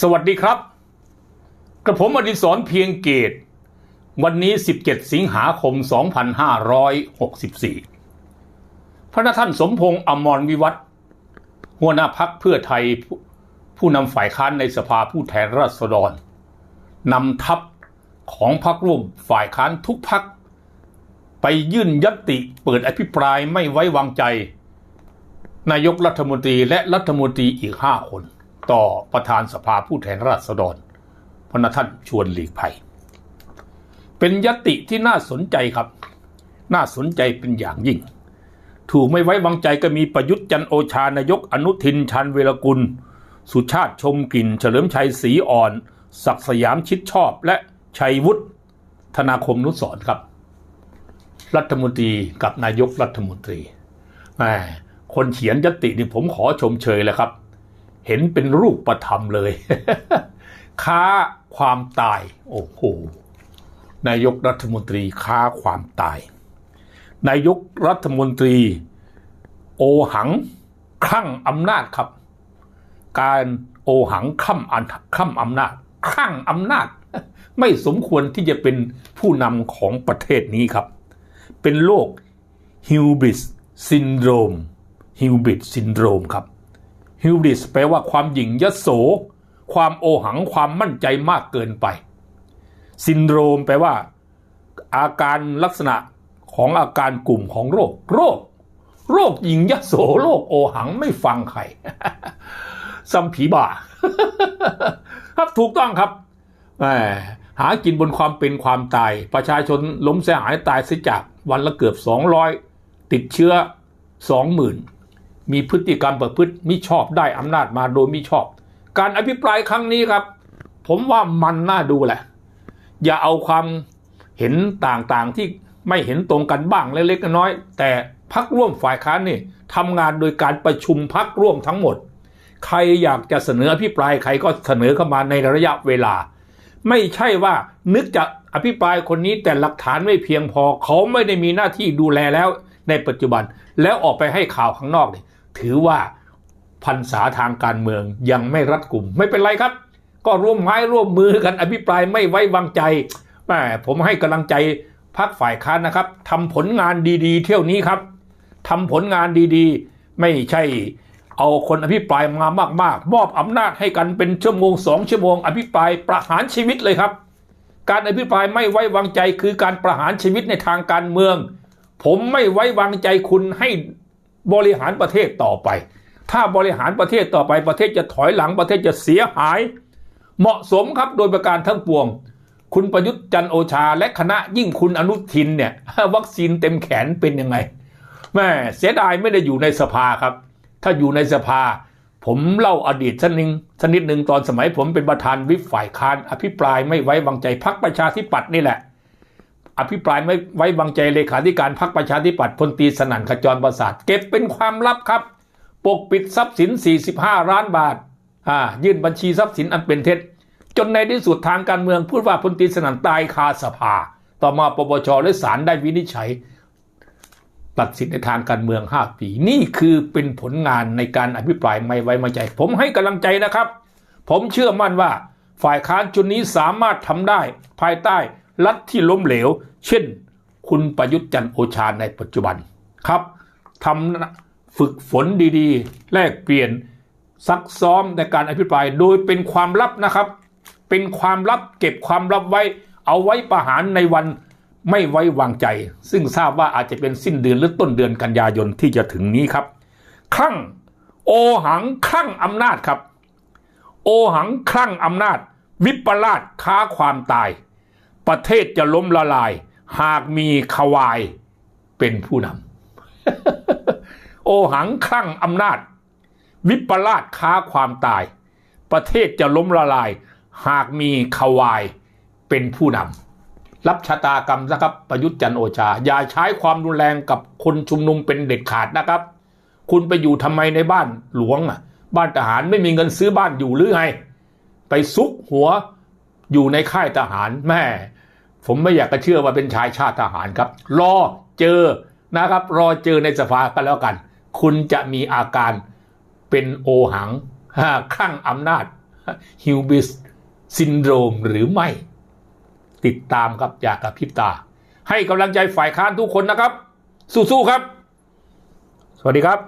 สวัสดีครับ กระผมอดิศรเพียงเกต วันนี้ 17 สิงหาคม 2564 พระนท่านสมพงษ์อมรวิวัฒหัวหน้าพักเพื่อไทยผู้นำฝ่ายค้านในสภาผู้แทนราษฎรนำทัพของพักร่วมฝ่ายค้านทุกพัก ไปยื่นยติเปิดอภิปรายไม่ไว้วางใจ นายกรัฐมนตรีและรัฐมนตรีอีกห้าคน ต่อประธานสภาผู้แทนราษฎรพระท่านชวนหลีกภัย เป็นยติที่น่าสนใจครับ น่าสนใจเป็นอย่างยิ่ง ถูกไม่ไว้วางใจก็มีประยุทธ์จันโอชานายกอนุทินชันเวรกุล สุชาติชมกลิ่น เฉลิมชัยศรีอ่อน ศักสยามชิดชอบ และชัยวุฒิธนาคมนุสรครับ รัฐมนตรีกับนายกรัฐมนตรีแหมคนเขียนยตตินี่ผมขอชมเชยเลยครับ เห็นเป็นรูปประธรรมเลย ค้าความตาย โอ้โหนายกรัฐมนตรีค้าความตาย นายกรัฐมนตรี โอหังคลั่งอำนาจครับ การโอหังคลั่ำอันคลั่ำอำนาจคลั่งอำนาจ ไม่สมควรที่จะเป็นผู้นำของประเทศนี้ครับ เป็นโรคฮิวบิสซินโดรมฮิวบิสซินโดรมครับ ฮิวบริสแปลว่าความหยิ่งยโส ความโอหังความมั่นใจมากเกินไป ซินโดรมแปลว่า อาการลักษณะของอาการกลุ่มของโรค โรค โรคหญิงยโสโรคโอหังไม่ฟังใครซัมผีบ่า ครับถูกต้องครับแหมหากินบนความเป็นความตาย ประชาชนล้มเสียหายตายเสียจากวันละเกือบ 200 ติดเชื้อ 20,000 มีพฤติกรรมประพฤติมิชอบได้อำนาจมาโดยมิชอบ การอภิปรายครั้งนี้ครับ ผมว่ามันน่าดูแหละ อย่าเอาความเห็นต่างๆที่ไม่เห็นตรงกันบ้างเล็กๆน้อยๆแต่พักร่วมฝ่ายค้านนี่ทำงานโดยการประชุมพักร่วมทั้งหมด ใครอยากจะเสนออภิปรายใครก็เสนอเข้ามาในระยะเวลา ไม่ใช่ว่านึกจะอภิปรายคนนี้แต่หลักฐานไม่เพียงพอเขาไม่ได้มีหน้าที่ดูแลแล้วในปัจจุบันแล้วออกไปให้ข่าวข้างนอกนี่ ถือว่าพันษาทางการเมืองยังไม่รัดกลุ่ม ไม่เป็นไรครับ ก็ร่วมไม้ร่วมมือกันอภิปรายไม่ไว้วางใจแหมผมให้กำลังใจพักฝ่ายค้านนะครับทำผลงานดีๆ เที่ยวนี้ครับทำผลงานดีๆ ไม่ใช่เอาคนอภิปรายมามากๆ มอบอำนาจให้กันเป็นชั่วโมงสองชั่วโมง อภิปรายประหารชีวิตเลยครับ การอภิปรายไม่ไว้วางใจคือการประหารชีวิตในทางการเมือง ผมไม่ไว้วางใจคุณให้ บริหารประเทศต่อไป ถ้าบริหารประเทศต่อไปประเทศจะถอยหลังประเทศจะเสียหาย เหมาะสมครับโดยประการทั้งปวง คุณประยุทธ์จันโอชาและคณะยิ่งคุณอนุทินเนี่ยวัคซีนเต็มแขนเป็นยังไงแม่เสียดายไม่ได้อยู่ในสภาครับ ถ้าอยู่ในสภา ผมเล่าอดีตสักนิดสักนิดหนึ่งตอนสมัยผมเป็นประธานวิปฝ่ายค้านอภิปรายไม่ไว้วางใจพักประชาธิปัตย์นี่แหละ อภิปรายไม่ไว้วางใจเลขาธิการพักประชาธิปัตย์พลตีสนั่นขจรประสาทเก็บเป็นความลับครับ ปกปิดทรัพย์สิน 45 ล้านบาทอ่ายื่นบัญชีทรัพย์สินอันเป็นเท็จ จนในที่สุดทางการเมืองพูดว่าพลตีสนั่นตายคาสภา ต่อมาปปชและศาลได้วินิจฉัย ตัดสินในทางการเมือง 5 ปี นี่คือเป็นผลงานในการอภิปรายไม่ไว้วางใจ ผมให้กำลังใจนะครับ ผมเชื่อมั่นว่าฝ่ายค้านชุดนี้สามารถทำได้ภายใต้ รัฐที่ล้มเหลว เช่น คุณประยุทธ์จันโอชาในปัจจุบันครับทำฝึกฝนดีๆ แลกเปลี่ยนซักซ้อมในการอภิปรายโดยเป็นความลับนะครับ เป็นความลับเก็บความลับไว้ เอาไว้ประหารในวันไม่ไว้วางใจ ซึ่งทราบว่าอาจจะเป็นสิ้นเดือนหรือต้นเดือนกันยายนที่จะถึงนี้ครับคลั่งโอหังคลั่งอำนาจครับ โอหังคลั่งอำนาจ วิปลาสค้าความตาย ประเทศจะล้มละลาย หากมีขวายเป็นผู้นำ โอหังคลั่งอำนาจ วิปลาสค้าความตาย ประเทศจะล้มละลาย หากมีขวายเป็นผู้นำ รับชะตากรรมนะครับประยุทธ์จันโอชา อย่าใช้ความรุนแรงกับคนชุมนุมเป็นเด็ดขาดนะครับ คุณไปอยู่ทำไมในบ้านหลวงอะบ้านทหารไม่มีเงินซื้อบ้านอยู่หรือไง ไปซุกหัว อยู่ในค่ายทหารแม่ ผมไม่อยากจะเชื่อว่าเป็นชายชาติทหารครับ รอเจอนะครับ รอเจอในสภากันแล้วกัน คุณจะมีอาการเป็นโอหังคลั่งอำนาจฮิวบิสซินโดรมหรือไม่ ติดตามครับจากกับพริบตา ให้กำลังใจฝ่ายค้านทุกคนนะครับ สู้ๆครับ สวัสดีครับ